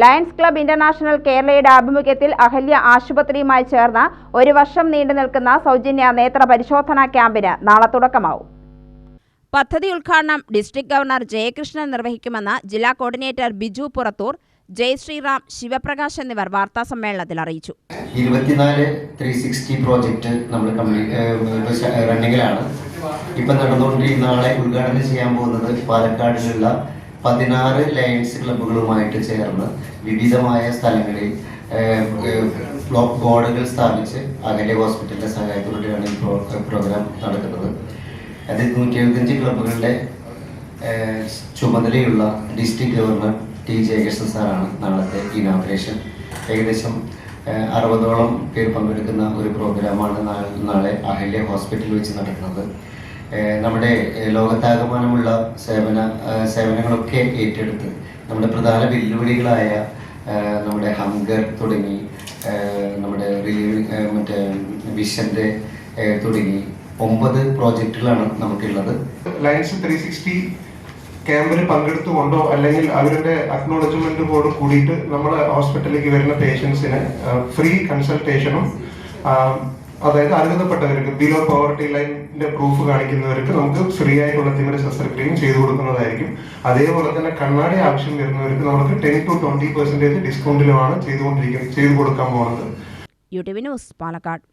Lions club international കേരളയുടെ ആഭിമുഖ്യത്തിൽ അഹല്യ ആശുപത്രിയുമായി ചേർന്ന് ഒരു വർഷം നീണ്ടു നിൽക്കുന്ന സൗജന്യ നേത്ര പരിശോധനാ ക്യാമ്പിന് നാളെ തുടക്കമാവും. പദ്ധതി ഉദ്ഘാടനം ഡിസ്ട്രിക്ട് ഗവർണർ ജയകൃഷ്ണൻ നിർവഹിക്കുമെന്ന് ജില്ലാ കോർഡിനേറ്റർ ബിജു പുറത്തൂർ ജയശ്രീറാം ശിവപ്രകാശ് എന്നിവർ വാർത്താ സമ്മേളനത്തിൽ അറിയിച്ചു. ഇരുപത്തിനാല് ത്രീ സിക്സ്റ്റി പ്രോജക്റ്റ് നമ്മൾ റണ്ണിങ്ങിലാണ്. ഇപ്പം നടന്നുകൊണ്ടിരിക്കുന്ന നാളെ ഉദ്ഘാടനം ചെയ്യാൻ പോകുന്നത് പാലക്കാടിലുള്ള പതിനാറ് ലയൺസ് ക്ലബ്ബുകളുമായിട്ട് ചേർന്ന് വിവിധമായ സ്ഥലങ്ങളിൽ ബ്ലോക്ക് ബോർഡുകൾ സ്ഥാപിച്ച് അകലെ ഹോസ്പിറ്റലിന്റെ സഹായത്തോടെയാണ് ഈ പ്രോഗ്രാം നടക്കുന്നത്. അത് നൂറ്റി എഴുപത്തഞ്ച് ക്ലബ്ബുകളുടെ ചുമതലയുള്ള ഡിസ്ട്രിക്ട് ഗവർണർ ടി ജയകൃഷ്ണൻ സാറാണ് നാളത്തെ ഇനാഗ്രേഷൻ ഏകദേശം അറുപതോളം പേർ പങ്കെടുക്കുന്ന ഒരു പ്രോഗ്രാമാണ് നാളെ അഹല്യ ഹോസ്പിറ്റലിൽ വെച്ച് നടക്കുന്നത്. നമ്മുടെ ലോകത്താകമാനമുള്ള സേവന സേവനങ്ങളൊക്കെ ഏറ്റെടുത്ത് നമ്മുടെ പ്രധാന വെല്ലുവിളികളായ നമ്മുടെ ഹങ്കർ തുടങ്ങി നമ്മുടെ മറ്റേ വിഷന്റെ തുടങ്ങി ഒമ്പത് പ്രോജക്റ്റുകളാണ് നമുക്കുള്ളത്. ലയൻസ് ത്രീ സിക്സ്റ്റി ക്യാമ്പിൽ പങ്കെടുത്തുകൊണ്ടോ അല്ലെങ്കിൽ അവരുടെ അക്നോളജ്മെന്റ് ബോർഡ് കൂടിയിട്ട് നമ്മുടെ ഹോസ്പിറ്റലിലേക്ക് വരുന്ന പേഷ്യൻസിന് ഫ്രീ കൺസൾട്ടേഷനും അതായത് അർഹതപ്പെട്ടവർക്ക് ബിലോ പോവർട്ടി ലൈനിന്റെ പ്രൂഫ് കാണിക്കുന്നവർക്ക് നമുക്ക് ഫ്രീ ആയിട്ടുള്ള തിമിര ശസ്ത്രക്രിയയും ചെയ്തു കൊടുക്കുന്നതായിരിക്കും. അതേപോലെ തന്നെ കണ്ണാടി ആവശ്യം വരുന്നവർക്ക് നമുക്ക് ടെൻ ടു ട്വന്റി പെർസെന്റേജ് ഡിസ്കൗണ്ടിലുമാണ് ചെയ്തുകൊണ്ടിരിക്കുന്നത് ചെയ്തു കൊടുക്കാൻ പോകുന്നത്. പാലക്കാട്.